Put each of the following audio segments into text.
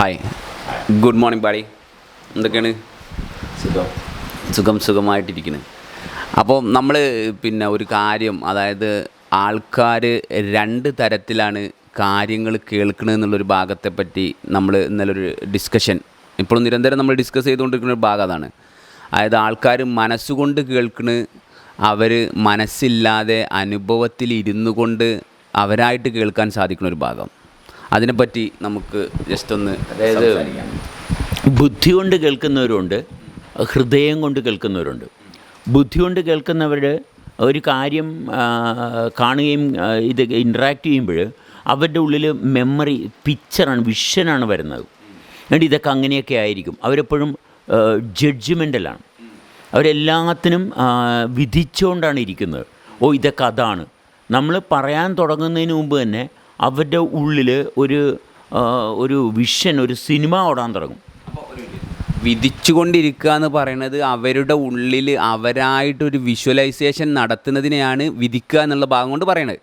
Hi good morning ബാഡി എന്തൊക്കെയാണ്? സുഖം. സുഖം സുഖമായിട്ടിരിക്കുന്നത് അപ്പോൾ നമ്മൾ പിന്നെ ഒരു കാര്യം അതായത് ആൾക്കാർ രണ്ട് തരത്തിലാണ് കാര്യങ്ങൾ കേൾക്കുന്നത് എന്നുള്ളൊരു ഭാഗത്തെ പറ്റി നമ്മൾ ഇന്നലെ ഒരു ഡിസ്കഷൻ ഇപ്പോഴും നിരന്തരം നമ്മൾ ഡിസ്കസ് ചെയ്തുകൊണ്ടിരിക്കുന്ന ഒരു ഭാഗം അതാണ്. അതായത് ആൾക്കാർ മനസ്സുകൊണ്ട് കേൾക്കണ് അവർ മനസ്സില്ലാതെ അനുഭവത്തിൽ ഇരുന്നു കൊണ്ട് അവരായിട്ട് കേൾക്കാൻ സാധിക്കുന്ന ഒരു ഭാഗം. അതിനെപ്പറ്റി നമുക്ക് ജസ്റ്റ് ഒന്ന് അതായത് ബുദ്ധി കൊണ്ട് കേൾക്കുന്നവരുണ്ട് ഹൃദയം കൊണ്ട് കേൾക്കുന്നവരുണ്ട്. ബുദ്ധി കൊണ്ട് കേൾക്കുന്നവർ ഒരു കാര്യം കാണുകയും ഇത് ഇൻട്രാക്ട് ചെയ്യുമ്പോൾ അവരുടെ ഉള്ളിൽ മെമ്മറി പിക്ചറാണ് വിഷനാണ് വരുന്നത്. എന്നിട്ട് ഇതൊക്കെ അങ്ങനെയൊക്കെ ആയിരിക്കും. അവരെപ്പോഴും ജഡ്ജ്മെന്റലാണ് അവരെല്ലാത്തിനും വിധിച്ചുകൊണ്ടാണ് ഇരിക്കുന്നത്. ഓ ഇതൊക്കെ അതാണ്. നമ്മൾ പറയാൻ തുടങ്ങുന്നതിന് മുമ്പ് തന്നെ അവരുടെ ഉള്ളിൽ ഒരു ഒരു വിഷൻ ഒരു സിനിമ ഓടാൻ തുടങ്ങും. വിധിച്ചുകൊണ്ടിരിക്കുക എന്ന് പറയുന്നത് അവരുടെ ഉള്ളിൽ അവരായിട്ടൊരു വിഷ്വലൈസേഷൻ നടത്തുന്നതിനെയാണ് വിധിക്കുക എന്നുള്ള ഭാഗം കൊണ്ട് പറയുന്നത്.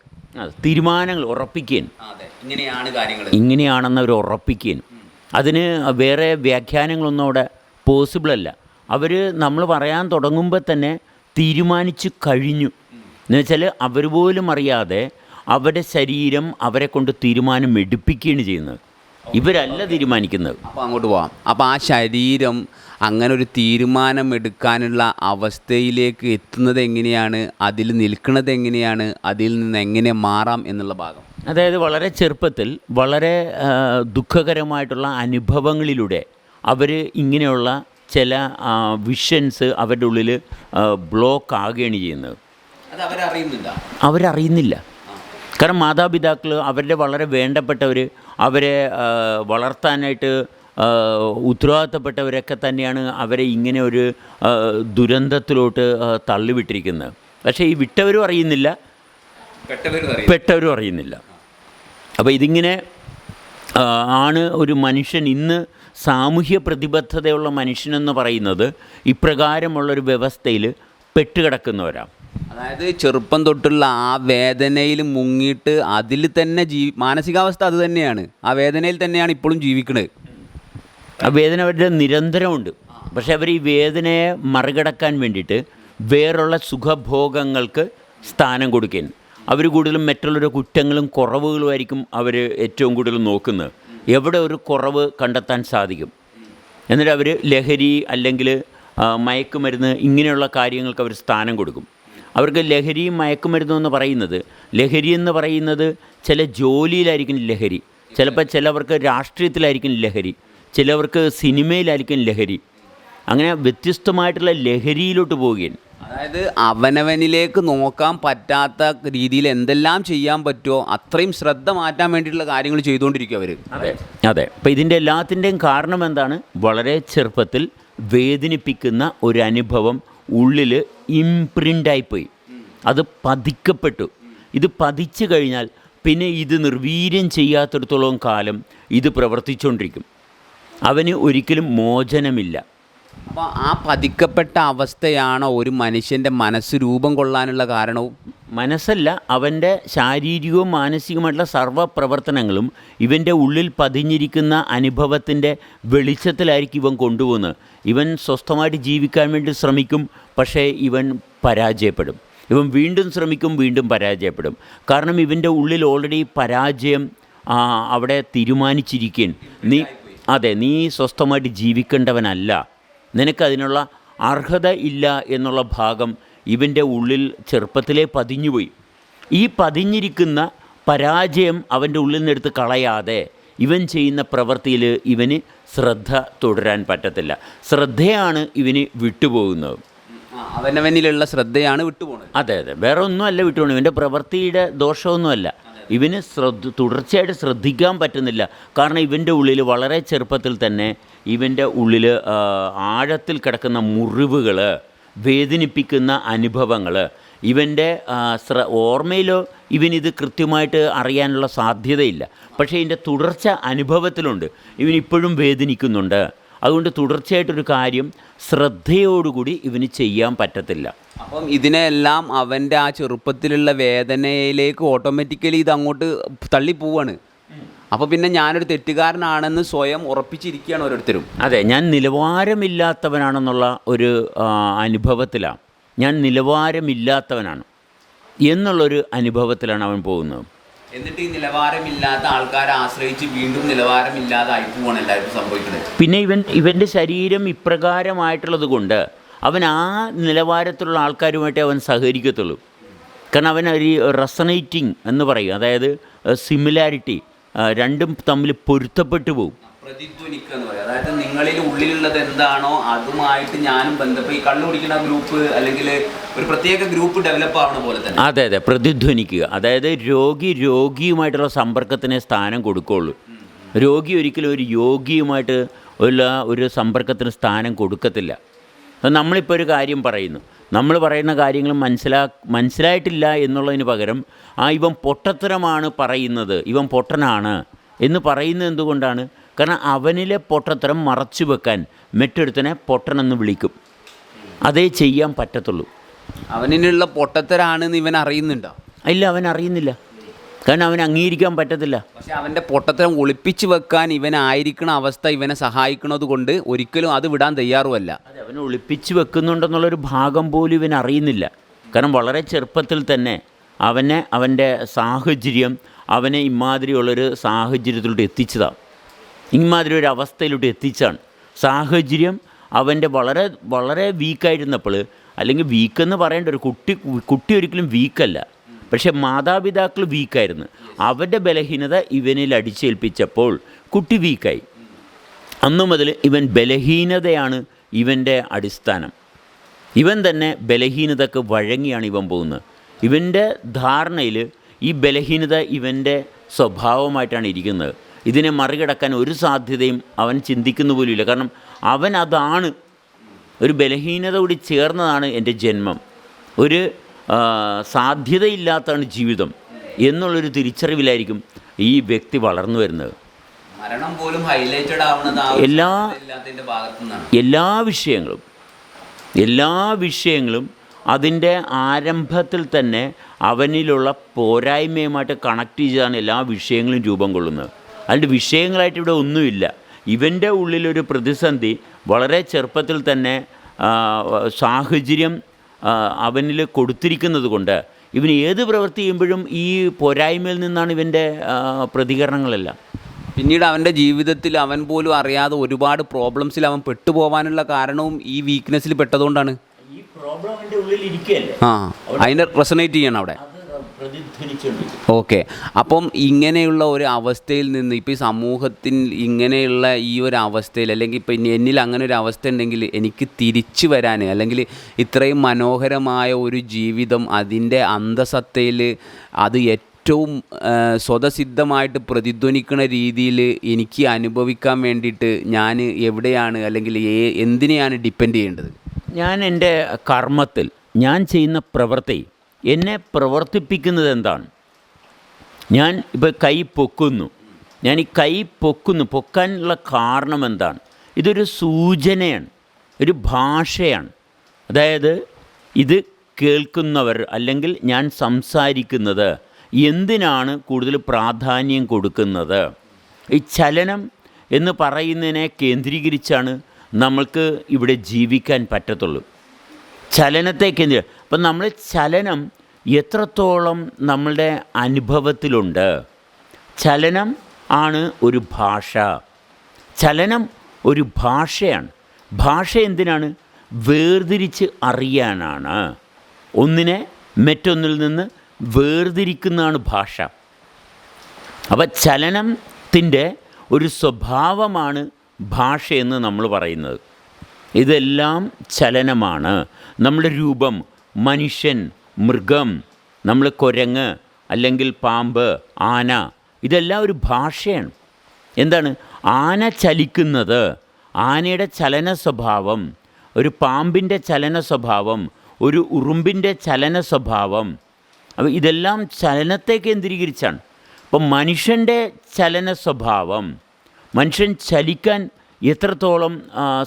തീരുമാനങ്ങൾ ഉറപ്പിക്കാൻ അതെ. ഇങ്ങനെയാണ് കാര്യങ്ങൾ ഇങ്ങനെയാണെന്ന് അവർ ഉറപ്പിക്കാൻ അതിന് വേറെ വ്യാഖ്യാനങ്ങളൊന്നും അവിടെ പോസിബിൾ അല്ല. അവർ നമ്മൾ പറയാൻ തുടങ്ങുമ്പോൾ തന്നെ തീരുമാനിച്ചു കഴിഞ്ഞു. എന്നുവെച്ചാൽ അവർ പോലും അറിയാതെ അവരുടെ ശരീരം അവരെ കൊണ്ട് തീരുമാനം എടുപ്പിക്കുകയാണ് ചെയ്യുന്നത്. ഇവരല്ല തീരുമാനിക്കുന്നത്. അപ്പോൾ അങ്ങോട്ട് പോവാം. അപ്പോൾ ആ ശരീരം അങ്ങനെ ഒരു തീരുമാനം എടുക്കാനുള്ള അവസ്ഥയിലേക്ക് എത്തുന്നത് എങ്ങനെയാണ്? അതിൽ നിൽക്കുന്നത് എങ്ങനെയാണ്? അതിൽ നിന്ന് എങ്ങനെ മാറാം എന്നുള്ള ഭാഗം. അതായത് വളരെ ചെറുപ്പത്തിൽ വളരെ ദുഃഖകരമായിട്ടുള്ള അനുഭവങ്ങളിലൂടെ അവർ ഇങ്ങനെയുള്ള ചില വിഷൻസ് അവരുടെ ഉള്ളിൽ ബ്ലോക്ക് ആകുകയാണ് ചെയ്യുന്നത്. അത് അവരറിയുന്നില്ല. അവരറിയുന്നില്ല. കാരണം മാതാപിതാക്കൾ അവരുടെ വളരെ വേണ്ടപ്പെട്ടവർ അവരെ വളർത്താനായിട്ട് ഉത്തരവാദിത്തപ്പെട്ടവരൊക്കെ തന്നെയാണ് അവരെ ഇങ്ങനെ ഒരു ദുരന്തത്തിലോട്ട് തള്ളിവിട്ടിരിക്കുന്നത്. പക്ഷേ ഈ വിട്ടവരും അറിയുന്നില്ല പെട്ടവരും അറിയുന്നില്ല. അപ്പോൾ ഇതിങ്ങനെ ആണ് ഒരു മനുഷ്യൻ ഇന്ന് സാമൂഹ്യ പ്രതിബദ്ധതയുള്ള മനുഷ്യനെന്ന് പറയുന്നത് ഇപ്രകാരമുള്ളൊരു വ്യവസ്ഥയിൽ പെട്ടുകിടക്കുന്നവരാണ് അതായത് ചെറുപ്പം തൊട്ടുള്ള ആ വേദനയിൽ മുങ്ങിയിട്ട് അതിൽ തന്നെ ജീ മാനസികാവസ്ഥ അത് തന്നെയാണ്. ആ വേദനയിൽ തന്നെയാണ് ഇപ്പോഴും ജീവിക്കുന്നത് ആ വേദന അവരുടെ നിരന്തരമുണ്ട്. പക്ഷെ അവർ ഈ വേദനയെ മറികടക്കാൻ വേണ്ടിയിട്ട് വേറുള്ള സുഖഭോഗങ്ങൾക്ക് സ്ഥാനം കൊടുക്കുകയാണ് അവർ കൂടുതലും മറ്റുള്ളവരുടെ കുറ്റങ്ങളും കുറവുകളുമായിരിക്കും അവർ ഏറ്റവും കൂടുതൽ നോക്കുന്നത്. എവിടെ ഒരു കുറവ് കണ്ടെത്താൻ സാധിക്കും. എന്നിട്ട് അവർ ലഹരി അല്ലെങ്കിൽ മയക്കുമരുന്ന് ഇങ്ങനെയുള്ള കാര്യങ്ങൾക്ക് അവർ സ്ഥാനം കൊടുക്കും. അവർക്ക് ലഹരിയും മയക്കുമരുന്നും എന്ന് പറയുന്നത്. ലഹരി എന്ന് പറയുന്നത് ചില ജോലിയിലായിരിക്കും ലഹരി. ചിലപ്പോൾ ചിലവർക്ക് രാഷ്ട്രീയത്തിലായിരിക്കും ലഹരി. ചിലവർക്ക് സിനിമയിലായിരിക്കും ലഹരി. അങ്ങനെ വ്യത്യസ്തമായിട്ടുള്ള ലഹരിയിലോട്ട് പോവുകയാണ്. അതായത് അവനവനിലേക്ക് നോക്കാൻ പറ്റാത്ത രീതിയിൽ എന്തെല്ലാം ചെയ്യാൻ പറ്റുമോ അത്രയും ശ്രദ്ധ മാറ്റാൻ വേണ്ടിയിട്ടുള്ള കാര്യങ്ങൾ ചെയ്തുകൊണ്ടിരിക്കും അവർ അതെ. അതെ. അപ്പോൾ ഇതിന്റെ എല്ലാത്തിന്റെയും കാരണം എന്താണ്? വളരെ ചെറുപ്പത്തിൽ വേദനിപ്പിക്കുന്ന ഒരു അനുഭവം ഉള്ളിൽ ഇംപ്രിന്റായിപ്പോയി അത് പതിക്കപ്പെട്ടു. ഇത് പതിച്ചു കഴിഞ്ഞാൽ പിന്നെ ഇത് നിർവീര്യം ചെയ്യാത്തിടത്തോളം കാലം ഇത് പ്രവർത്തിച്ചുകൊണ്ടിരിക്കും അവന് ഒരിക്കലും മോചനമില്ല. അപ്പോൾ ആ പതിക്കപ്പെട്ട അവസ്ഥയാണോ ഒരു മനുഷ്യന്റെ മനസ്സ് രൂപം കൊള്ളാനുള്ള കാരണവും. മനസ്സല്ല അവന്റെ ശാരീരികവും മാനസികവുമായിട്ടുള്ള സർവ പ്രവർത്തനങ്ങളും ഇവന്റെ ഉള്ളിൽ പതിഞ്ഞിരിക്കുന്ന അനുഭവത്തിന്റെ വെളിച്ചത്തിലായിരിക്കും ഇവൻ കൊണ്ടുപോകുന്നത്. ഇവൻ സ്വസ്ഥമായിട്ട് ജീവിക്കാൻ വേണ്ടി ശ്രമിക്കും പക്ഷേ ഇവൻ പരാജയപ്പെടും. ഇവൻ വീണ്ടും ശ്രമിക്കും വീണ്ടും പരാജയപ്പെടും. കാരണം ഇവന്റെ ഉള്ളിൽ ഓൾറെഡി പരാജയം അവിടെ തീരുമാനിച്ചിരിക്കും നീ അതെ നീ സ്വസ്ഥമായിട്ട് ജീവിക്കേണ്ടവനല്ല. നിനക്കതിനുള്ള അർഹത ഇല്ല എന്നുള്ള ഭാഗം ഇവന്റെ ഉള്ളിൽ ചെറുപ്പത്തിലേ പതിഞ്ഞുപോയി. ഈ പതിഞ്ഞിരിക്കുന്ന പരാജയം അവന്റെ ഉള്ളിൽ നിന്നെടുത്ത് കളയാതെ ഇവൻ ചെയ്യുന്ന പ്രവൃത്തിയിൽ ഇവന് ശ്രദ്ധ തുടരാൻ പറ്റത്തില്ല. ശ്രദ്ധയാണ് ഇവന് വിട്ടുപോകുന്നത്. അവനവനിലുള്ള ശ്രദ്ധയാണ് വിട്ടുപോകുന്നത് അതെ അതെ. വേറെ ഒന്നുമല്ല വിട്ടുപോകുന്നത് ഇവന്റെ പ്രവൃത്തിയുടെ ദോഷമൊന്നുമല്ല. ഇവന് ശ്രദ്ധ തുടർച്ചയായിട്ട് ശ്രദ്ധിക്കാൻ പറ്റുന്നില്ല. കാരണം ഇവന്റെ ഉള്ളിൽ വളരെ ചെറുപ്പത്തിൽ തന്നെ ഇവന്റെ ഉള്ളിൽ ആഴത്തിൽ കിടക്കുന്ന മുറിവുകൾ വേദനിപ്പിക്കുന്ന അനുഭവങ്ങൾ. ഇവന്റെ ശ്ര ഓർമ്മയിലോ ഇവനിത് കൃത്യമായിട്ട് അറിയാനുള്ള സാധ്യതയില്ല. പക്ഷേ ഇതിന്റെ തുടർച്ച അനുഭവത്തിലുണ്ട്. ഇവനിപ്പോഴും വേദനിക്കുന്നുണ്ട്. അതുകൊണ്ട് തുടർച്ചയായിട്ടൊരു കാര്യം ശ്രദ്ധയോടുകൂടി ഇവന് ചെയ്യാൻ പറ്റത്തില്ല. അപ്പം ഇതിനെല്ലാം അവന്റെ ആ ചെറുപ്പത്തിലുള്ള വേദനയിലേക്ക് ഓട്ടോമാറ്റിക്കലി ഇത് അങ്ങോട്ട് തള്ളി പോവാണ് അപ്പോൾ പിന്നെ ഞാനൊരു തെറ്റുകാരനാണെന്ന് സ്വയം ഉറപ്പിച്ചിരിക്കുകയാണ് ഓരോരുത്തരും. അതെ ഞാൻ നിലവാരമില്ലാത്തവനാണെന്നുള്ള ഒരു അനുഭവത്തിലാണ് ഞാൻ നിലവാരമില്ലാത്തവനാണ് എന്നുള്ളൊരു അനുഭവത്തിലാണ് അവൻ പോകുന്നത്. എന്നിട്ട് ഈ നിലവാരമില്ലാത്ത ആൾക്കാരെ ആശ്രയിച്ച് വീണ്ടും നിലവാരമില്ലാതായി പോവാണ് എല്ലാവർക്കും സംഭവിക്കുന്നത്. പിന്നെ ഇവൻ ഇവന്റെ ശരീരം ഇപ്രകാരമായിട്ടുള്ളത് കൊണ്ട് അവൻ ആ നിലവാരത്തിലുള്ള ആൾക്കാരുമായിട്ടേ അവൻ സഹകരിക്കത്തുള്ളൂ. കാരണം അവൻ ഒരു റെസണേറ്റിംഗ് എന്ന് പറയും. അതായത് സിമിലാരിറ്റി. രണ്ടും തമ്മിൽ പൊരുത്തപ്പെട്ടു പോകും പ്രതിധ്വനിക്കുക എന്ന് പറയും. അതായത് നിങ്ങളിൽ ഉള്ളിലുള്ളത് എന്താണോ അതുമായിട്ട് ഞാനും ബന്ധപ്പെട്ട് ഈ കള്ളു കുടിക്കുന്ന ഗ്രൂപ്പ് അല്ലെങ്കിൽ ഒരു പ്രത്യേക ഗ്രൂപ്പ് ഡെവലപ്പ് ആവുന്ന പോലെ തന്നെ. അതെ അതെ. പ്രതിധ്വനിക്കുക. അതായത് രോഗി രോഗിയുമായിട്ടുള്ള സമ്പർക്കത്തിന് സ്ഥാനം കൊടുക്കുകയുള്ളൂ. രോഗി ഒരിക്കലും ഒരു യോഗിയുമായിട്ട് ഉള്ള ഒരു സമ്പർക്കത്തിന് സ്ഥാനം കൊടുക്കത്തില്ല. നമ്മളിപ്പോൾ ഒരു കാര്യം പറയുന്നു. നമ്മൾ പറയുന്ന കാര്യങ്ങൾ മനസ്സിലാ മനസ്സിലായിട്ടില്ല എന്നുള്ളതിന് പകരം ആ ഇവൻ പൊട്ടത്തരമാണ് പറയുന്നത് ഇവൻ പൊട്ടനാണ് എന്ന് പറയുന്നത് എന്തുകൊണ്ടാണ്? കാരണം അവനിലെ പൊട്ടത്തരം മറച്ചു വെക്കാൻ മറ്റൊരുത്തനെ പൊട്ടനെന്ന് വിളിക്കും. അതേ ചെയ്യാൻ പറ്റത്തുള്ളൂ. അവനിലുള്ള പൊട്ടത്തരാണെന്ന് ഇവൻ അറിയുന്നുണ്ടോ? ഇല്ല അവൻ അറിയുന്നില്ല. കാരണം അവൻ അംഗീകരിക്കാൻ പറ്റത്തില്ല. പക്ഷെ അവന്റെ പൊട്ടത്തരം ഒളിപ്പിച്ചു വെക്കാൻ ഇവനായിരിക്കണ അവസ്ഥ ഇവനെ സഹായിക്കണത് കൊണ്ട് ഒരിക്കലും അത് വിടാൻ തയ്യാറുമല്ല. അതെ അവനെ ഒളിപ്പിച്ച് വെക്കുന്നുണ്ടെന്നുള്ളൊരു ഭാഗം പോലും ഇവൻ അറിയുന്നില്ല. കാരണം വളരെ ചെറുപ്പത്തിൽ തന്നെ അവനെ അവന്റെ സാഹചര്യം അവനെ ഇമാതിരിയുള്ളൊരു സാഹചര്യത്തിലോട്ട് എത്തിച്ചതാണ് ഇമാതിരി ഒരു അവസ്ഥയിലോട്ട് എത്തിച്ചാണ്. സാഹചര്യം അവന്റെ വളരെ വളരെ വീക്കായിരുന്നപ്പോൾ അല്ലെങ്കിൽ വീക്കെന്ന് പറയേണ്ട ഒരു കുട്ടി കുട്ടി ഒരിക്കലും വീക്കല്ല പക്ഷേ മാതാപിതാക്കൾ വീക്കായിരുന്നു. അവരുടെ ബലഹീനത ഇവനിൽ അടിച്ചേൽപ്പിച്ചപ്പോൾ കുട്ടി വീക്കായി. അന്നു മുതൽ ഇവൻ ബലഹീനതയാണ് ഇവന്റെ അടിസ്ഥാനം. ഇവൻ തന്നെ ബലഹീനതക്ക് വഴങ്ങിയാണ് ഇവൻ പോകുന്നത്. ഇവന്റെ ധാരണയിൽ ഈ ബലഹീനത ഇവന്റെ സ്വഭാവമായിട്ടാണ് ഇരിക്കുന്നത്. ഇതിനെ മറികടക്കാൻ ഒരു സാധ്യതയും അവൻ ചിന്തിക്കുന്ന പോലുമില്ല. കാരണം അവൻ അതാണ് ഒരു ബലഹീനത കൂടി ചേർന്നതാണ് എന്റെ ജന്മം. ഒരു സാധ്യതയില്ലാത്തതാണ് ജീവിതം എന്നുള്ളൊരു തിരിച്ചറിവിലായിരിക്കും ഈ വ്യക്തി വളർന്നു വരുന്നത്. മരണം പോലും ഹൈലൈറ്റഡ് ആവുന്നത് എല്ലാ എല്ലാ വിഷയങ്ങളും എല്ലാ വിഷയങ്ങളും അതിന്റെ ആരംഭത്തിൽ തന്നെ അവനിലുള്ള പോരായ്മയുമായിട്ട് കണക്ട് ചെയ്താണ് എല്ലാ വിഷയങ്ങളും രൂപം കൊള്ളുന്നത്. അതിന്റെ വിഷയങ്ങളായിട്ട് ഇവിടെ ഒന്നുമില്ല. ഇവന്റെ ഉള്ളിലൊരു പ്രതിസന്ധി വളരെ ചെറുപ്പത്തിൽ തന്നെ സാഹചര്യം അവനിൽ കൊടുത്തിരിക്കുന്നത് കൊണ്ട് ഇവന് ഏത് പ്രവൃത്തി ചെയ്യുമ്പോഴും ഈ പോരായ്മയിൽ നിന്നാണ് ഇവന്റെ പ്രതികരണങ്ങളെല്ലാം. പിന്നീട് അവന്റെ ജീവിതത്തിൽ അവൻ പോലും അറിയാതെ ഒരുപാട് പ്രോബ്ലംസിൽ അവൻ പെട്ടുപോകാനുള്ള കാരണവും ഈ വീക്ക്നെസ്സിൽ പെട്ടതുകൊണ്ടാണ്. ഈ പ്രോബ്ലം അവന്റെ ഉള്ളിൽ ഇരിക്കുകയല്ലേ? ആ അതിനെ റെസണേറ്റ് ചെയ്യണം അവിടെ. ഓക്കെ. അപ്പം ഇങ്ങനെയുള്ള ഒരു അവസ്ഥയിൽ നിന്ന് ഇപ്പോൾ ഈ സമൂഹത്തിൽ ഇങ്ങനെയുള്ള ഈ ഒരു അവസ്ഥയിൽ അല്ലെങ്കിൽ ഇപ്പം ഇനി എന്നിൽ അങ്ങനെ ഒരു അവസ്ഥ ഉണ്ടെങ്കിൽ എനിക്ക് തിരിച്ചു വരാൻ അല്ലെങ്കിൽ ഇത്രയും മനോഹരമായ ഒരു ജീവിതം അതിന്റെ അന്തസത്തയിൽ അത് ഏറ്റവും സ്വതസിദ്ധമായിട്ട് പ്രതിധ്വനിക്കുന്ന രീതിയിൽ എനിക്ക് അനുഭവിക്കാൻ വേണ്ടിയിട്ട് ഞാൻ എവിടെയാണ് അല്ലെങ്കിൽ ഏ എന്തിനെയാണ് ഡിപ്പെൻഡ് ചെയ്യേണ്ടത്? ഞാൻ എന്റെ കർമ്മത്തിൽ ഞാൻ ചെയ്യുന്ന പ്രവൃത്തി എന്നെ പ്രവർത്തിപ്പിക്കുന്നത് എന്താണ് ഞാൻ ഇപ്പോൾ കൈ പൊക്കുന്നു. ഞാൻ ഈ കൈ പൊക്കുന്നു. പൊക്കാനുള്ള കാരണം എന്താണ് ഇതൊരു സൂചനയാണ്. ഒരു ഭാഷയാണ്. അതായത് ഇത് കേൾക്കുന്നവർ അല്ലെങ്കിൽ ഞാൻ സംസാരിക്കുന്നത് എന്തിനാണ് കൂടുതൽ പ്രാധാന്യം കൊടുക്കുന്നത്? ഈ ചലനം എന്ന് പറയുന്നതിനെ കേന്ദ്രീകരിച്ചാണ് നമ്മൾക്ക് ഇവിടെ ജീവിക്കാൻ പറ്റത്തുള്ളൂ. ചലനത്തെ കേന്ദ്രീ അപ്പം നമ്മൾ ചലനം എത്രത്തോളം നമ്മളുടെ അനുഭവത്തിലുണ്ട്? ചലനം ആണ് ഒരു ഭാഷ. ചലനം ഒരു ഭാഷയാണ്. ഭാഷ എന്തിനാണ്? വേർതിരിച്ച് അറിയാനാണ്. ഒന്നിനെ മറ്റൊന്നിൽ നിന്ന് വേർതിരിക്കുന്നതാണ് ഭാഷ. അപ്പം ചലനത്തിന്റെ ഒരു സ്വഭാവമാണ് ഭാഷയെന്ന് നമ്മൾ പറയുന്നത്. ഇതെല്ലാം ചലനമാണ്. നമ്മുടെ രൂപം മനുഷ്യൻ മൃഗം നമ്മൾ കുരങ്ങ് അല്ലെങ്കിൽ പാമ്പ് ആന ഇതെല്ലാം ഒരു ഭാഷയാണ്. എന്താണ്? ആന ചലിക്കുന്നത് ആനയുടെ ചലന സ്വഭാവം ഒരു പാമ്പിന്റെ ചലന സ്വഭാവം ഒരു ഉറുമ്പിന്റെ ചലന സ്വഭാവം. അപ്പോൾ ഇതെല്ലാം ചലനത്തെ കേന്ദ്രീകരിച്ചാണ്. അപ്പം മനുഷ്യന്റെ ചലന സ്വഭാവം മനുഷ്യൻ ചലിക്കാൻ എത്രത്തോളം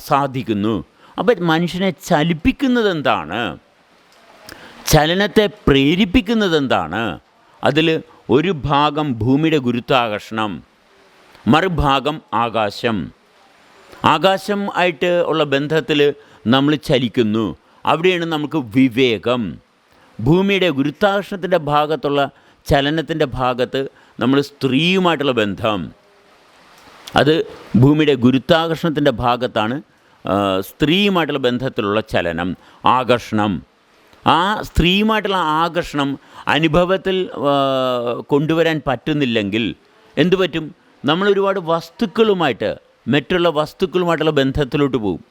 സാധിക്കുന്നു? അപ്പം മനുഷ്യനെ ചലിപ്പിക്കുന്നത് എന്താണ് ചലനത്തെ പ്രേരിപ്പിക്കുന്നത് എന്താണ് അതിൽ ഒരു ഭാഗം ഭൂമിയുടെ ഗുരുത്വാകർഷണം മറുഭാഗം ആകാശം. ആകാശം ആയിട്ട് ഉള്ള ബന്ധത്തിൽ നമ്മൾ ചലിക്കുന്നു. അവിടെയാണ് നമുക്ക് വിവേകം. ഭൂമിയുടെ ഗുരുത്വാകർഷണത്തിന്റെ ഭാഗത്തുള്ള ചലനത്തിന്റെ ഭാഗത്ത് നമ്മൾ സ്ത്രീയുമായിട്ടുള്ള ബന്ധം. അത് ഭൂമിയുടെ ഗുരുത്വാകർഷണത്തിന്റെ ഭാഗത്താണ് സ്ത്രീയുമായിട്ടുള്ള ബന്ധത്തിലുള്ള ചലനം ആകർഷണം. ആ സ്ത്രീയുമായിട്ടുള്ള ആകർഷണം അനുഭവത്തിൽ കൊണ്ടുവരാൻ പറ്റുന്നില്ലെങ്കിൽ എന്തു പറ്റും? നമ്മൾ ഒരുപാട് വസ്തുക്കളുമായിട്ട് മറ്റുള്ള വസ്തുക്കളുമായിട്ടുള്ള ബന്ധത്തിലോട്ട് പോകും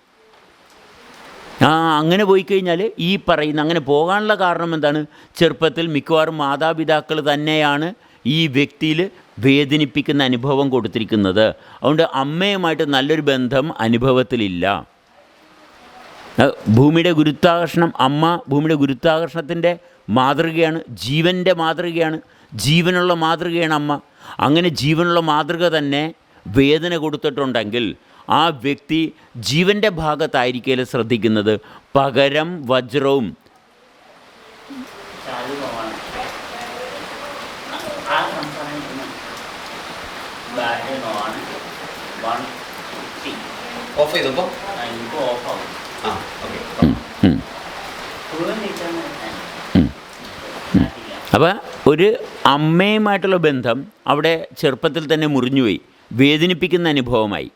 ആ അങ്ങനെ പോയി കഴിഞ്ഞാൽ ഈ പറയുന്ന അങ്ങനെ പോകാനുള്ള കാരണം എന്താണ്? ചെറുപ്പത്തിൽ മിക്കവാറും മാതാപിതാക്കൾ തന്നെയാണ് ഈ വ്യക്തിയിൽ വേദനിപ്പിക്കുന്ന അനുഭവം കൊടുത്തിരിക്കുന്നത്. അതുകൊണ്ട് അമ്മയുമായിട്ട് നല്ലൊരു ബന്ധം അനുഭവത്തിലില്ല. ഭൂമിയുടെ ഗുരുത്വാകർഷണം അമ്മ ഭൂമിയുടെ ഗുരുത്വാകർഷണത്തിന്റെ മാതൃകയാണ് ജീവന്റെ മാതൃകയാണ് ജീവനുള്ള മാതൃകയാണ് അമ്മ. അങ്ങനെ ജീവനുള്ള മാതൃക തന്നെ വേദന കൊടുത്തിട്ടുണ്ടെങ്കിൽ ആ വ്യക്തി ജീവന്റെ ഭാഗത്തായിരിക്കലും ശ്രദ്ധിക്കുന്നത്. പകരം വജ്രവും ഓഫ് ചെയ്തപ്പോൾ ആ ഓക്കെ. അപ്പോൾ ഒരു അമ്മയുമായിട്ടുള്ള ബന്ധം അവിടെ ചെറുപ്പത്തിൽ തന്നെ മുറിഞ്ഞുപോയി. വേദനിപ്പിക്കുന്ന അനുഭവമായി.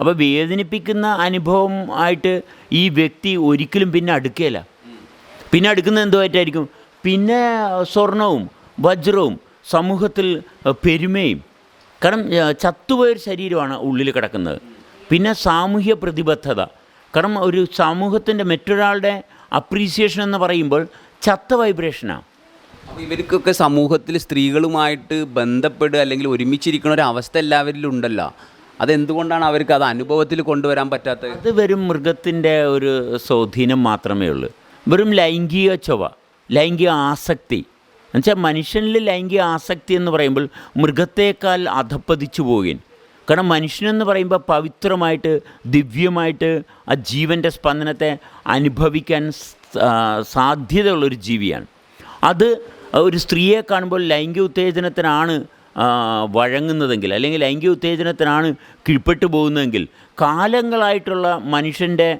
അപ്പോൾ വേദനിപ്പിക്കുന്ന അനുഭവം ആയിട്ട് ഈ വ്യക്തി ഒരിക്കലും പിന്നെ അടുക്കുകയില്ല പിന്നെ അടുക്കുന്നത് എന്തുമായിട്ടായിരിക്കും? പിന്നെ സ്വർണവും വജ്രവും സമൂഹത്തിൽ പെരുമയും. കാരണം ചത്തുപോയൊരു ശരീരമാണ് ഉള്ളിൽ കിടക്കുന്നത്. പിന്നെ സാമൂഹ്യ പ്രതിബദ്ധത. കാരണം ഒരു സമൂഹത്തിന്റെ മറ്റൊരാളുടെ അപ്രീസിയേഷൻ എന്ന് പറയുമ്പോൾ ചത്ത വൈബ്രേഷനാണ് അപ്പോൾ ഇവർക്കൊക്കെ സമൂഹത്തിൽ സ്ത്രീകളുമായിട്ട് ബന്ധപ്പെടുക അല്ലെങ്കിൽ ഒരുമിച്ചിരിക്കുന്ന ഒരു അവസ്ഥ എല്ലാവരിലും ഉണ്ടല്ലോ. അതെന്തുകൊണ്ടാണ് അവർക്ക് അത് അനുഭവത്തിൽ കൊണ്ടുവരാൻ പറ്റാത്തത്? അത് വെറും മൃഗത്തിന്റെ ഒരു സ്വാധീനം മാത്രമേ ഉള്ളൂ. വെറും ലൈംഗിക ചൊവ ലൈംഗിക ആസക്തി. എന്നുവെച്ചാൽ മനുഷ്യനിൽ ലൈംഗിക ആസക്തി എന്ന് പറയുമ്പോൾ മൃഗത്തേക്കാൾ അധപ്പതിച്ചു പോകുകയും കാരണം മനുഷ്യനെന്ന് പറയുമ്പോൾ പവിത്രമായിട്ട് ദിവ്യമായിട്ട് ആ ജീവന്റെ സ്പന്ദനത്തെ അനുഭവിക്കാൻ സാധ്യതയുള്ളൊരു ജീവിയാണ്. അത് ഒരു സ്ത്രീയെ കാണുമ്പോൾ ലൈംഗിക ഉത്തേജനത്തിനാണ് വഴങ്ങുന്നതെങ്കിൽ അല്ലെങ്കിൽ ലൈംഗിക ഉത്തേജനത്തിനാണ് കീഴ്പ്പെട്ടു പോകുന്നതെങ്കിൽ കാലങ്ങളായിട്ടുള്ള മനുഷ്യന്റെ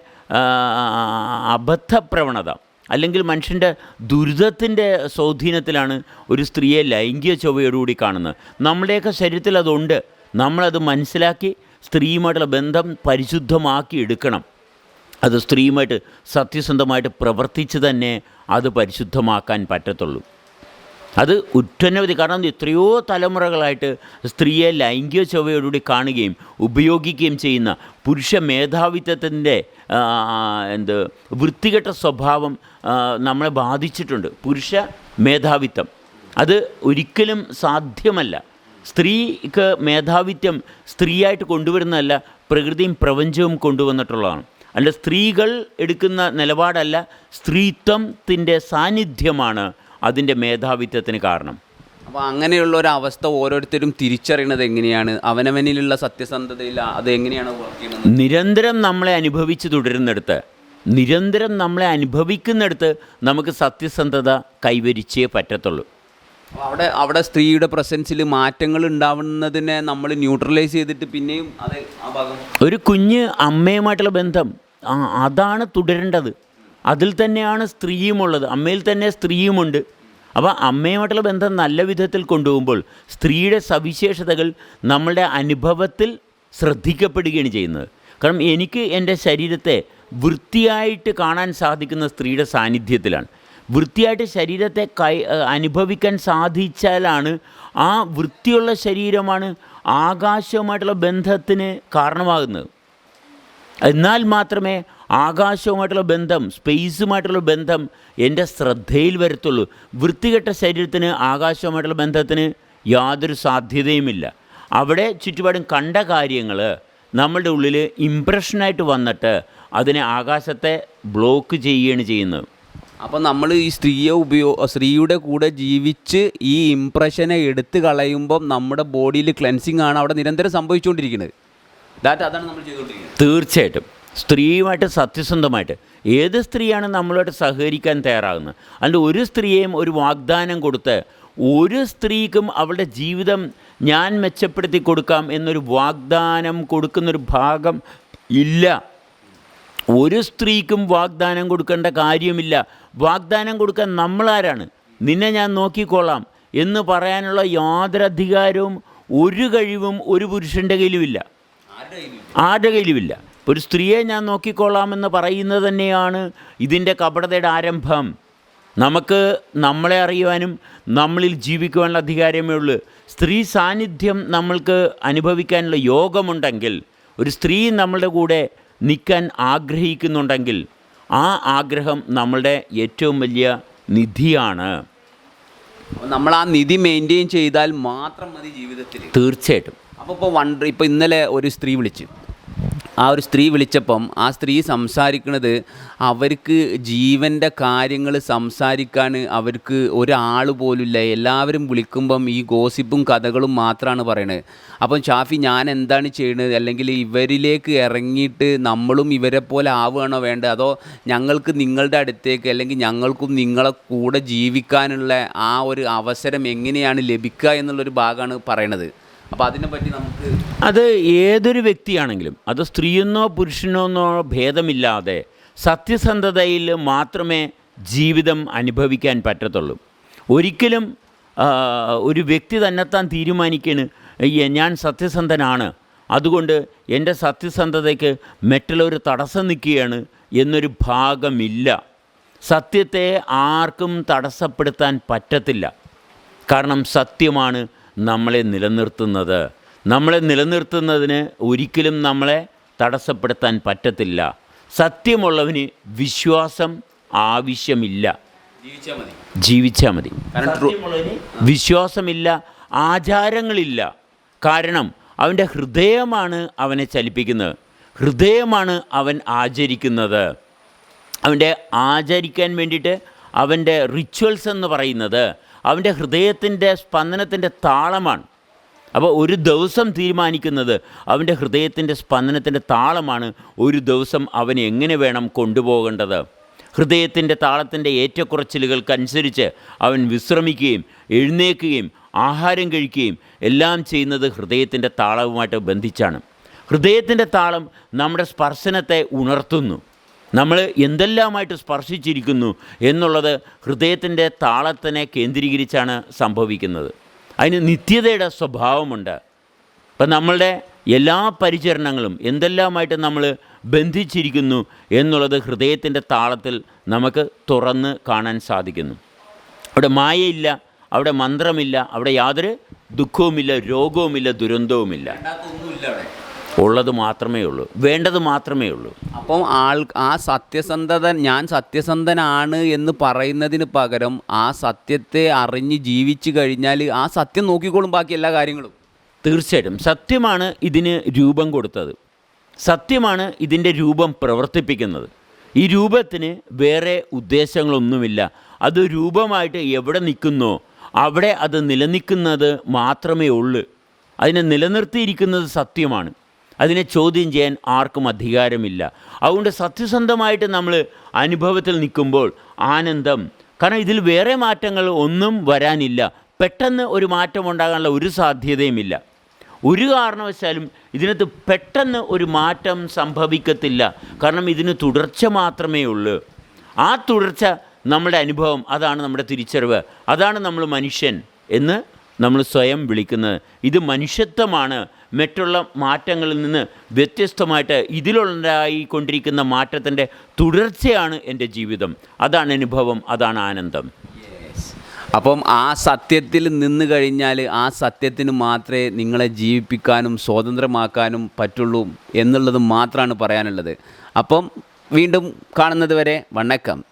അബദ്ധപ്രവണത അബദ്ധ അല്ലെങ്കിൽ മനുഷ്യന്റെ ദുരിതത്തിന്റെ സ്വാധീനത്തിലാണ് ഒരു സ്ത്രീയെ ലൈംഗിക ചൊവ്വയോടുകൂടി കാണുന്നത്. നമ്മുടെയൊക്കെ ശരീരത്തിൽ അതുണ്ട്. നമ്മളത് മനസ്സിലാക്കി സ്ത്രീയുമായിട്ടുള്ള ബന്ധം പരിശുദ്ധമാക്കി എടുക്കണം. അത് സ്ത്രീയുമായിട്ട് സത്യസന്ധമായിട്ട് പ്രവർത്തിച്ച് തന്നെ അത് പരിശുദ്ധമാക്കാൻ പറ്റത്തുള്ളൂ. അത് ഉറ്റനവധി കാരണം എത്രയോ തലമുറകളായിട്ട് സ്ത്രീയെ ലൈംഗിക ചൊവ്വയോടുകൂടി കാണുകയും ഉപയോഗിക്കുകയും ചെയ്യുന്ന പുരുഷ മേധാവിത്വത്തിന്റെ എന്ത് വൃത്തികെട്ട സ്വഭാവം നമ്മളെ ബാധിച്ചിട്ടുണ്ട്. പുരുഷ മേധാവിത്വം. അത് ഒരിക്കലും സാധ്യമല്ല. സ്ത്രീക്ക് മേധാവിത്വം സ്ത്രീയായിട്ട് കൊണ്ടുവരുന്നതല്ല പ്രകൃതിയും പ്രപഞ്ചവും കൊണ്ടുവന്നിട്ടുള്ളതാണ്. അല്ല സ്ത്രീകൾ എടുക്കുന്ന നിലപാടല്ല സ്ത്രീത്വത്തിന്റെ സാന്നിധ്യമാണ് അതിന്റെ മേധാവിത്വത്തിന് കാരണം. അപ്പോൾ അങ്ങനെയുള്ള ഒരു അവസ്ഥ ഓരോരുത്തരും തിരിച്ചറിയണത് എങ്ങനെയാണ്? അവനവനിലുള്ള സത്യസന്ധതയിൽ അത് എങ്ങനെയാണ് വർക്ക് ചെയ്യുന്നത്? നിരന്തരം നമ്മളെ അനുഭവിച്ച് തുടരുന്നിടത്ത് നിരന്തരം നമ്മളെ അനുഭവിക്കുന്നിടത്ത് നമുക്ക് സത്യസന്ധത കൈവരിച്ചേ പറ്റത്തുള്ളൂ. അവിടെ അവിടെ സ്ത്രീയുടെ പ്രസൻസിൽ മാറ്റങ്ങൾ ഉണ്ടാവുന്നതിനെ നമ്മൾ ന്യൂട്രലൈസ് ചെയ്തിട്ട് പിന്നെയും അത് ആ ഭാഗം. ഒരു കുഞ്ഞ് അമ്മയുമായിട്ടുള്ള ബന്ധം. അതാണ് തുടരേണ്ടത്. അതിൽ തന്നെയാണ് സ്ത്രീയുമുള്ളത്. അമ്മയിൽ തന്നെ സ്ത്രീയുമുണ്ട്. അപ്പോൾ അമ്മയുമായിട്ടുള്ള ബന്ധം നല്ല വിധത്തിൽ കൊണ്ടുപോകുമ്പോൾ സ്ത്രീയുടെ സവിശേഷതകൾ നമ്മളുടെ അനുഭവത്തിൽ ശ്രദ്ധിക്കപ്പെടുകയാണ് ചെയ്യുന്നത്. കാരണം എനിക്ക് എന്റെ ശരീരത്തെ വൃത്തിയായിട്ട് കാണാൻ സാധിക്കുന്ന സ്ത്രീയുടെ സാന്നിധ്യത്തിലാണ്. വൃത്തിയായിട്ട് ശരീരത്തെ കൈ അനുഭവിക്കാൻ സാധിച്ചാലാണ് ആ വൃത്തിയുള്ള ശരീരമാണ് ആകാശവുമായിട്ടുള്ള ബന്ധത്തിന് കാരണമാകുന്നത്. എന്നാൽ മാത്രമേ ആകാശവുമായിട്ടുള്ള ബന്ധം സ്പേസുമായിട്ടുള്ള ബന്ധം എന്റെ ശ്രദ്ധയിൽ വരത്തുള്ളൂ. വൃത്തികെട്ട ശരീരത്തിന് ആകാശവുമായിട്ടുള്ള ബന്ധത്തിന് യാതൊരു സാധ്യതയുമില്ല. അവിടെ ചുറ്റുപാടും കണ്ട കാര്യങ്ങൾ നമ്മളുടെ ഉള്ളിൽ ഇമ്പ്രഷനായിട്ട് വന്നിട്ട് അതിനെ ആകാശത്തെ ബ്ലോക്ക് ചെയ്യുകയാണ് ചെയ്യുന്നത്. അപ്പോൾ നമ്മൾ ഈ സ്ത്രീയെ ഉപയോ സ്ത്രീയുടെ കൂടെ ജീവിച്ച് ഈ ഇംപ്രഷനെ എടുത്തു കളയുമ്പം നമ്മുടെ ബോഡിയിൽ ക്ലെൻസിങ് ആണ് അവിടെ നിരന്തരം സംഭവിച്ചുകൊണ്ടിരിക്കുന്നത്. ദാറ്റ് അതാണ് നമ്മൾ ചെയ്തുകൊണ്ടിരിക്കുന്നത്. തീർച്ചയായിട്ടും. സ്ത്രീയുമായിട്ട് സത്യസന്ധമായിട്ട് ഏത് സ്ത്രീയാണ് നമ്മളോട് സഹകരിക്കാൻ തയ്യാറാകുന്നത്? അല്ല ഒരു സ്ത്രീയെയും ഒരു വാഗ്ദാനം കൊടുത്ത് ഒരു സ്ത്രീക്കും അവളുടെ ജീവിതം ഞാൻ മെച്ചപ്പെടുത്തി കൊടുക്കാം എന്നൊരു വാഗ്ദാനം കൊടുക്കുന്നൊരു ഭാഗം ഇല്ല. ഒരു സ്ത്രീക്കും വാഗ്ദാനം കൊടുക്കേണ്ട കാര്യമില്ല. വാഗ്ദാനം കൊടുക്കാൻ നമ്മളാരാണ്? നിന്നെ ഞാൻ നോക്കിക്കോളാം എന്ന് പറയാനുള്ള യാതൊരു അധികാരവും ഒരു കഴിവും ഒരു പുരുഷന്റെ കയ്യിലുമില്ല. ആരുടെ കയ്യിലുമില്ല. ഒരു സ്ത്രീയെ ഞാൻ നോക്കിക്കൊള്ളാമെന്ന് പറയുന്നത് തന്നെയാണ് ഇതിന്റെ കപടതയുടെ ആരംഭം. നമുക്ക് നമ്മളെ അറിയുവാനും നമ്മളിൽ ജീവിക്കുവാനുള്ള അധികാരമേ ഉള്ളൂ. സ്ത്രീ സാന്നിധ്യം നമ്മൾക്ക് അനുഭവിക്കാനുള്ള യോഗമുണ്ടെങ്കിൽ ഒരു സ്ത്രീ നമ്മളുടെ കൂടെ നിൽക്കാൻ ആഗ്രഹിക്കുന്നുണ്ടെങ്കിൽ ആ ആഗ്രഹം നമ്മളുടെ ഏറ്റവും വലിയ നിധിയാണ്. നമ്മൾ ആ നിധി മെയിന്റെയിൻ ചെയ്താൽ മാത്രം മതി ജീവിതത്തിൽ. തീർച്ചയായിട്ടും. അപ്പോൾ ഇപ്പോൾ വൺ ഇപ്പോൾ ഇന്നലെ ഒരു സ്ത്രീ വിളിച്ചു ആ ഒരു സ്ത്രീ വിളിച്ചപ്പം ആ സ്ത്രീ സംസാരിക്കുന്നത് അവർക്ക് ജീവന്റെ കാര്യങ്ങൾ സംസാരിക്കാൻ അവർക്ക് ഒരാൾ പോലുമില്ല. എല്ലാവരും വിളിക്കുമ്പം ഈ ഗോസിപ്പും കഥകളും മാത്രമാണ് പറയണത്. അപ്പം ഷാഫി ഞാൻ എന്താണ് ചെയ്യുന്നത് അല്ലെങ്കിൽ ഇവരിലേക്ക് ഇറങ്ങിയിട്ട് നമ്മളും ഇവരെ പോലെ ആവുകയാണോ വേണ്ടത്? അതോ ഞങ്ങൾക്ക് നിങ്ങളുടെ അടുത്തേക്ക് അല്ലെങ്കിൽ ഞങ്ങൾക്കും നിങ്ങളെ കൂടെ ജീവിക്കാനുള്ള ആ ഒരു അവസരം എങ്ങനെയാണ് ലഭിക്കുക എന്നുള്ളൊരു ഭാഗമാണ് പറയണത്. അപ്പോൾ നമുക്ക് അത് ഏതൊരു വ്യക്തിയാണെങ്കിലും അത് സ്ത്രീയെന്നോ പുരുഷനോ എന്നോ ഭേദമില്ലാതെ സത്യസന്ധതയിൽ മാത്രമേ ജീവിതം അനുഭവിക്കാൻ പറ്റത്തുള്ളൂ. ഒരിക്കലും ഒരു വ്യക്തി തന്നെത്താൻ തീരുമാനിക്കണ് "ഈ ഞാൻ സത്യസന്ധനാണ് അതുകൊണ്ട് എന്റെ സത്യസന്ധതയ്ക്ക് മറ്റുള്ളവർ തടസ്സം നിൽക്കുകയാണ് എന്നൊരു ഭാഗമില്ല. സത്യത്തെ ആർക്കും തടസ്സപ്പെടുത്താൻ പറ്റത്തില്ല. കാരണം സത്യമാണ് നമ്മളെ നിലനിർത്തുന്നത്. നമ്മളെ നിലനിർത്തുന്നതിന് ഒരിക്കലും നമ്മളെ തടസ്സപ്പെടുത്താൻ പറ്റത്തില്ല. സത്യമുള്ളവന് വിശ്വാസം ആവശ്യമില്ല. ജീവിച്ചാൽ മതി. വിശ്വാസമില്ല ആചാരങ്ങളില്ല. കാരണം അവന്റെ ഹൃദയമാണ് അവനെ ചലിപ്പിക്കുന്നത്. ഹൃദയമാണ് അവൻ ആചരിക്കുന്നത്. അവന്റെ ആചരിക്കാൻ വേണ്ടിയിട്ട് അവന്റെ റിച്വൽസ് എന്ന് പറയുന്നത് അവന്റെ ഹൃദയത്തിന്റെ സ്പന്ദനത്തിന്റെ താളമാണ്. അപ്പോൾ ഒരു ദിവസം തീരുമാനിക്കുന്നത് അവന്റെ ഹൃദയത്തിന്റെ സ്പന്ദനത്തിന്റെ താളമാണ് ഒരു ദിവസം അവൻ എങ്ങനെ വേണം കൊണ്ടുപോകേണ്ടത്. ഹൃദയത്തിന്റെ താളത്തിന്റെ ഏറ്റക്കുറച്ചിലുകൾക്കനുസരിച്ച് അവൻ വിശ്രമിക്കുകയും എഴുന്നേൽക്കുകയും ആഹാരം കഴിക്കുകയും എല്ലാം ചെയ്യുന്നത് ഹൃദയത്തിന്റെ താളവുമായിട്ട് ബന്ധിച്ചാണ്. ഹൃദയത്തിന്റെ താളം നമ്മുടെ സ്പർശനത്തെ ഉണർത്തുന്നു. നമ്മൾ എന്തെല്ലാമായിട്ട് സ്പർശിച്ചിരിക്കുന്നു എന്നുള്ളത് ഹൃദയത്തിന്റെ താളത്തിനെ കേന്ദ്രീകരിച്ചാണ് സംഭവിക്കുന്നത്. അതിന് നിത്യതയുടെ സ്വഭാവമുണ്ട്. അപ്പം നമ്മളുടെ എല്ലാ പരിചരണങ്ങളും എന്തെല്ലാമായിട്ട് നമ്മൾ ബന്ധിച്ചിരിക്കുന്നു എന്നുള്ളത് ഹൃദയത്തിന്റെ താളത്തിൽ നമുക്ക് തുറന്ന് കാണാൻ സാധിക്കുന്നു. അവിടെ മായയില്ല അവിടെ മന്ത്രമില്ല അവിടെ യാതൊരു ദുഃഖവുമില്ല രോഗവുമില്ല ദുരന്തവുമില്ല. ഉള്ളത് മാത്രമേ ഉള്ളൂ. വേണ്ടത് മാത്രമേ ഉള്ളൂ. അപ്പം ആൾ ആ സത്യസന്ധത ഞാൻ സത്യസന്ധനാണ് എന്ന് പറയുന്നതിന് പകരം ആ സത്യത്തെ അറിഞ്ഞ് ജീവിച്ചു കഴിഞ്ഞാൽ ആ സത്യം നോക്കിക്കോളും ബാക്കി എല്ലാ കാര്യങ്ങളും. തീർച്ചയായിട്ടും. സത്യമാണ് ഇതിന് രൂപം കൊടുത്തത്. സത്യമാണ് ഇതിന്റെ രൂപം പ്രവർത്തിപ്പിക്കുന്നത്. ഈ രൂപത്തിന് വേറെ ഉദ്ദേശങ്ങളൊന്നുമില്ല. അത് രൂപമായിട്ട് എവിടെ നിൽക്കുന്നോ അവിടെ അത് നിലനിൽക്കുന്നത് മാത്രമേ ഉള്ളൂ. അതിനെ നിലനിർത്തിയിരിക്കുന്നത് സത്യമാണ്. അതിനെ ചോദ്യം ചെയ്യാൻ ആർക്കും അധികാരമില്ല. അതുകൊണ്ട് സത്യസന്ധമായിട്ട് നമ്മൾ അനുഭവത്തിൽ നിൽക്കുമ്പോൾ ആനന്ദം. കാരണം ഇതിൽ വേറെ മാറ്റങ്ങൾ ഒന്നും വരാനില്ല. പെട്ടെന്ന് ഒരു മാറ്റം ഉണ്ടാകാനുള്ള ഒരു സാധ്യതയുമില്ല. ഒരു കാരണവശാലും ഇതിനകത്ത് പെട്ടെന്ന് ഒരു മാറ്റം സംഭവിക്കത്തില്ല. കാരണം ഇതിന് തുടർച്ച മാത്രമേ ഉള്ളൂ. ആ തുടർച്ച നമ്മുടെ അനുഭവം അതാണ് നമ്മുടെ തിരിച്ചറിവ്. അതാണ് നമ്മൾ മനുഷ്യൻ എന്ന് നമ്മൾ സ്വയം വിളിക്കുന്നത്. ഇത് മനുഷ്യത്വമാണ്. മറ്റുള്ള മാറ്റങ്ങളിൽ നിന്ന് വ്യത്യസ്തമായിട്ട് ഇതിലുണ്ടായിക്കൊണ്ടിരിക്കുന്ന മാറ്റത്തിന്റെ തുടർച്ചയാണ് എന്റെ ജീവിതം. അതാണ് അനുഭവം അതാണ് ആനന്ദം. അപ്പം ആ സത്യത്തിൽ നിന്ന് കഴിഞ്ഞാൽ ആ സത്യത്തിന് മാത്രമേ നിങ്ങളെ ജീവിപ്പിക്കാനും സ്വതന്ത്രമാക്കാനും പറ്റുള്ളൂ എന്നുള്ളത് മാത്രമാണ് പറയാനുള്ളത്. അപ്പം വീണ്ടും കാണുന്നത് വരെ വണക്കം.